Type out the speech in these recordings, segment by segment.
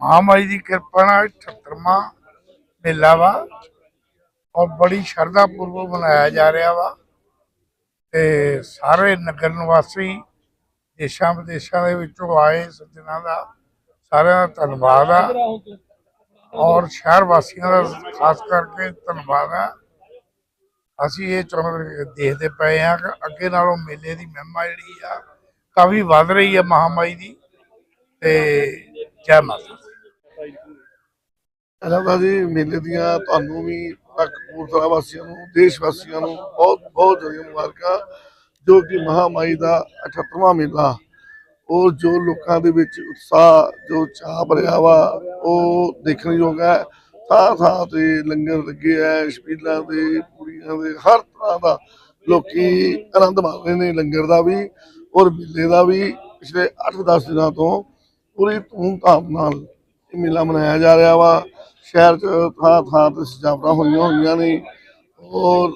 ਮਹਾਮਾਈ ਦੀ ਕਿਰਪਾ ਨਾਲ 78ਵਾਂ ਮੇਲਾ ਵਾ ਔਰ ਬੜੀ ਸ਼ਰਧਾ ਪੂਰਵਕ ਮਨਾਇਆ ਜਾ ਰਿਹਾ ਵਾ ਤੇ ਸਾਰੇ ਨਗਰ ਨਿਵਾਸੀ ਦੇਸ਼ਾਂ ਵਿਦੇਸ਼ਾਂ ਦੇ ਵਿੱਚੋਂ ਆਏ ਸੱਜਣਾ ਦਾ ਸਾਰਿਆਂ ਦਾ ਧੰਨਵਾਦ ਆ। ਔਰ ਸ਼ਹਿਰ ਵਾਸੀਆਂ ਦਾ ਖਾਸ ਕਰਕੇ ਧੰਨਵਾਦ ਆ। ਅਸੀਂ ਇਹ ਚਾਹੁੰਦੇ ਦੇਖਦੇ ਪਏ ਆ ਕਿ ਅੱਗੇ ਨਾਲੋਂ ਮੇਲੇ ਦੀ ਮਹਿਮਾ ਜਿਹੜੀ ਆ ਕਾਫੀ ਵੱਧ ਰਹੀ ਹੈ ਮਹਾਮਾਈ ਦੀ ਤੇ ਜੈ ਮਾਤਾ ਦੀ। ਜੀ ਮੇਲੇ ਦੀਆਂ ਤੁਹਾਨੂੰ ਵੀ ਕਪੂਰਥਲਾ ਵਾਸੀਆਂ ਨੂੰ, ਦੇਸ਼ ਵਾਸੀਆਂ ਨੂੰ ਬਹੁਤ ਬਹੁਤ ਜ਼ਿਆਦਾ ਮੁਬਾਰਕਾਂ, ਜੋ ਕਿ ਮਹਾਮਾਈ ਦਾ 78ਵਾਂ ਮੇਲਾ, ਉਹ ਜੋ ਲੋਕਾਂ ਦੇ ਵਿੱਚ ਉਤਸ਼ਾਹ, ਜੋ ਚਾਹ ਭਰਿਆ ਵਾ, ਉਹ ਦੇਖਣ ਯੋਗ ਹੈ ਥਾਂ ਥਾਂ ਤੇ ਲੰਗਰ ਲੱਗੇ ਐ ਛਬੀਲਾਂ ਦੇ ਪੂਰੀਆਂ ਦੇ, ਹਰ ਤਰ੍ਹਾਂ ਦਾ ਲੋਕੀ ਆਨੰਦ ਮਾਣ ਰਹੇ ਨੇ ਲੰਗਰ ਦਾ ਵੀ ਔਰ ਮੇਲੇ ਦਾ ਵੀ ਪਿਛਲੇ 8-10 ਦਿਨਾਂ ਤੋਂ ਪੂਰੀ ਧੂਮ-ਧਾਮ ਨਾਲ ਇਹ ਮੇਲਾ ਮਨਾਇਆ ਜਾ ਰਿਹਾ ਵਾ। ਸ਼ਹਿਰ 'ਚ ਥਾਂ ਥਾਂ ਤੇ ਸਜਾਵਟਾਂ ਹੋਈਆਂ ਹੋਈਆਂ ਨੇ ਔਰ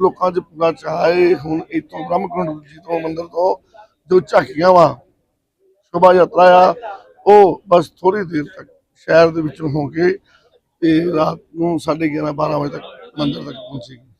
ਲੋਕਾਂ 'ਚ ਪੂਰਾ ਚਾਅ ਹੈ। ਹੁਣ ਇੱਥੋਂ ਬ੍ਰਹਮਕੁੰਡ ਜੀ ਤੋਂ ਮੰਦਿਰ ਤੋਂ ਜੋ ਝਾਕੀਆਂ ਵਾ, ਸ਼ੋਭਾ ਯਾਤਰਾ ਆ, ਉਹ ਬਸ ਥੋੜੀ ਦੇਰ ਤੱਕ ਸ਼ਹਿਰ ਦੇ ਵਿੱਚੋਂ ਹੋ ਕੇ ਤੇ ਰਾਤ ਨੂੰ 11:30 12 ਵਜੇ ਤੱਕ ਮੰਦਿਰ ਤੱਕ ਪਹੁੰਚੇਗੀ।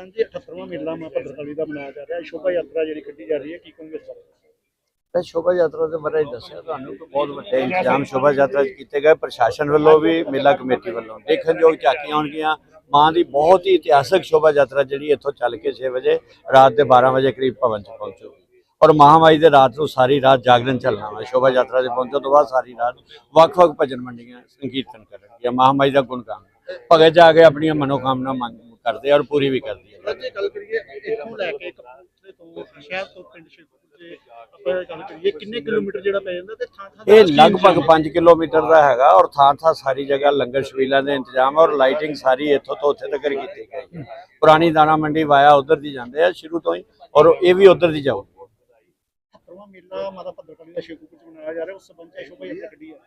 ਇਹ ਪ੍ਰਧਾਨ 78ਵਾਂ ਮੇਲਾ ਮਾ ਭੱਦਰਤਲੀ ਦਾ ਮਨਾਇਆ ਜਾ ਰਿਹਾ। ਹੈ ਸ਼ੋਭਾ ਯਾਤਰਾ ਜਿਹੜੀ ਕੱਢੀ ਜਾ ਰਹੀ ਹੈ, ਕੀ ਕਹੋਗੇ ਇਸ ਬਾਰੇ? ਸ਼ੋਭਾ ਯਾਤਰਾ ਦੇ ਬਾਰੇ ਦੱਸਿਆ ਤੁਹਾਨੂੰ ਕਿ ਬਹੁਤ ਵੱਡੇ ਇੰਤਜ਼ਾਮ ਸ਼ੋਭਾ ਯਾਤਰਾ 'ਚ ਕੀਤੇ ਗਏ। ਪ੍ਰਸ਼ਾਸਨ ਵੱਲੋਂ ਵੀ, ਮੇਲਾ ਕਮੇਟੀ ਵੱਲੋਂ। ਦੇਖਣਯੋਗ ਝਾਕੀਆਂ ਹੋਣਗੀਆਂ। ਮਾਂ ਦੀ ਬਹੁਤ ਹੀ ਇਤਿਹਾਸਕ ਸ਼ੋਭਾ ਯਾਤਰਾ ਜਿਹੜੀ ਇੱਥੋਂ ਚੱਲ ਕੇ 6 ਵਜੇ, ਰਾਤ ਦੇ 12 ਵਜੇ ਕਰੀਬ ਭਵਨ 'ਚ ਪਹੁੰਚੂਗੀ ਔਰ ਮਹਾਮਾਈ ਦੇ ਰਾਤ ਨੂੰ ਸਾਰੀ ਰਾਤ ਜਾਗਰਣ ਚੱਲਣਾ ਵਾ। ਸ਼ੋਭਾ ਯਾਤਰਾ ਦੇ ਪਹੁੰਚਣ ਤੋਂ ਬਾਅਦ ਸਾਰੀ ਰਾਤ ਵੱਖ-ਵੱਖ ਭਜਨ ਮੰਡੀਆਂ ਸੰਕੀਰਤਨ ਕਰਨਗੀਆਂ। ਮਹਾਮਾਈ ਦਾ ਗੁਣਗਾਨ। ਭਗਤ ਜਾ ਕੇ ਆਪਣੀਆਂ ਮਨੋਕਾਮਨਾ ਮੰਗ ਕਰਦੇ ਆ ਔਰ ਪੂਰੀ ਵੀ ਕਰਦੀ ਹੈ ਜੇ ਗੱਲ ਕਰੀਏ ਇੱਥੋਂ ਲੈ ਕੇ ਕਪੂਰਥਲੇ ਤੋਂ ਸ਼ਹਿਰ ਤੋਂ ਪਿੰਡ ਸ਼ੇਖੂਪੁਰ ਤੇ ਆਪਾਂ ਗੱਲ ਕਰੀਏ ਕਿੰਨੇ ਕਿਲੋਮੀਟਰ ਜਿਹੜਾ ਪੈ ਜਾਂਦਾ ਤੇ ਥਾਂ ਥਾਂ ਦਾ ਇਹ ਲਗਭਗ ਇੰਤਜ਼ਾਮ 5 ਕਿਲੋਮੀਟਰ ਦਾ ਹੈਗਾ ਔਰ ਥਾਂ ਥਾਂ ਸਾਰੀ ਜਗ੍ਹਾ ਲੰਗਰ ਛਬੀਲਾਂ ਦੇ ਇੰਤਜ਼ਾਮ ਔਰ ਲਾਈਟਿੰਗ ਸਾਰੀ ਇੱਥੋਂ ਤੋਂ ਉੱਥੇ ਤੱਕ ਕੀਤੀ ਗਈ ਹੈ। ਪੁਰਾਣੀ ਦਾਣਾ ਮੰਡੀ ਵਾਇਆ ਉਧਰ ਦੀ ਜਾਂਦੇ ਆ ਸ਼ੁਰੂ ਤੋਂ ਹੀ ਔਰ ਇਹ ਵੀ ਉਧਰ ਦੀ ਜਾਊ। 78ਵਾਂ ਮੇਲਾ ਮਾਤਾ ਭੱਦਰਤਲੀ ਦਾ ਸ਼ੇਖੂਪੁਰ ਚ ਮਨਾਇਆ ਜਾ ਰਿਹਾ ਉਸ ਸੰਬੰਧ ਚ ਸ਼ੋਭਾ ਯਾਤਰਾ ਕੱਢੀ ਹੈ?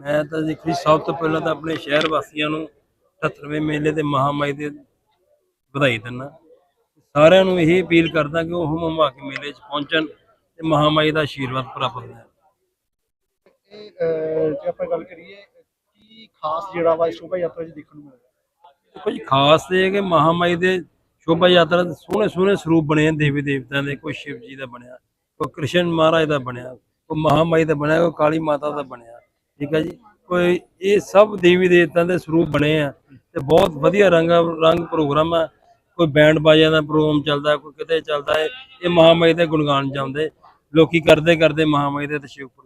ਮੈਂ ਤਾਂ ਦੇਖੋ ਸਭ ਤੋਂ ਪਹਿਲਾਂ ਤਾਂ ਆਪਣੇ ਸ਼ਹਿਰ ਵਾਸੀਆਂ ਨੂੰ 78ਵੇਂ ਮੇਲੇ ਤੇ ਮਹਾਮਾਈ ਦੇ ਵਧਾਈ ਦਿੰਦਾ। ਸਾਰਿਆਂ ਨੂੰ ਇਹ ਅਪੀਲ ਕਰਦਾ ਕਿ ਉਹ ਹਮਮਾ ਕੇ ਮੇਲੇ 'ਚ ਪਹੁੰਚਣ ਤੇ ਮਹਾਮਾਈ ਦਾ ਆਸ਼ੀਰਵਾਦ ਪ੍ਰਾਪਤ ਕਰਨ। ਇਹ ਜੇ ਆਪਾਂ ਗੱਲ ਕਰੀਏ ਕੀ ਖਾਸ ਜਿਹੜਾ ਵਾ ਸ਼ੋਭਾ ਯਾਤਰਾ ਚ ਦੇਖਣ ਨੂੰ ਮਿਲਦਾ ਜੀ ਖਾਸ ਤੇ ਕਿ ਮਹਾਮਾਈ ਦੇ ਸ਼ੋਭਾ ਯਾਤਰਾ ਦੇ ਸੋਹਣੇ ਸੋਹਣੇ ਸਰੂਪ ਬਣੇ ਦੇਵੀ ਦੇਵਤਿਆਂ ਦੇ ਕੋਈ ਸ਼ਿਵ ਜੀ ਦਾ ਬਣਿਆ ਕੋਈ ਕ੍ਰਿਸ਼ਨ ਮਹਾਰਾਜ ਦਾ ਬਣਿਆ ਕੋਈ ਮਹਾਮਾਈ ਦਾ ਬਣਿਆ ਕੋਈ ਕਾਲੀ ਮਾਤਾ ਦਾ ਬਣਿਆ ਠੀਕ ਹੈ ਜੀ? ਕੋਈ ਇਹ ਸਭ ਦੇਵੀ ਦੇਵਤਿਆਂ ਦੇ ਸਰੂਪ ਬਣੇ ਆ। ਤੇ ਬਹੁਤ ਵਧੀਆ ਰੰਗ ਰੰਗ ਪ੍ਰੋਗਰਾਮ ਆ। ਕੋਈ ਬੈਂਡ ਬਾਜਿਆਂ ਦਾ ਪ੍ਰੋਗਰਾਮ ਚੱਲਦਾ, ਕੋਈ ਕਿਤੇ ਚੱਲਦਾ ਹੈ ਇਹ ਮਹਾਮਾਈ ਦੇ ਗੁਣਗਾਨ ਜਾਂਦੇ ਲੋਕੀ ਕਰਦੇ ਕਰਦੇ ਮਹਾਮਾਈ ਦੇ ਤੇ ਸ਼ਿਵਪੁਰ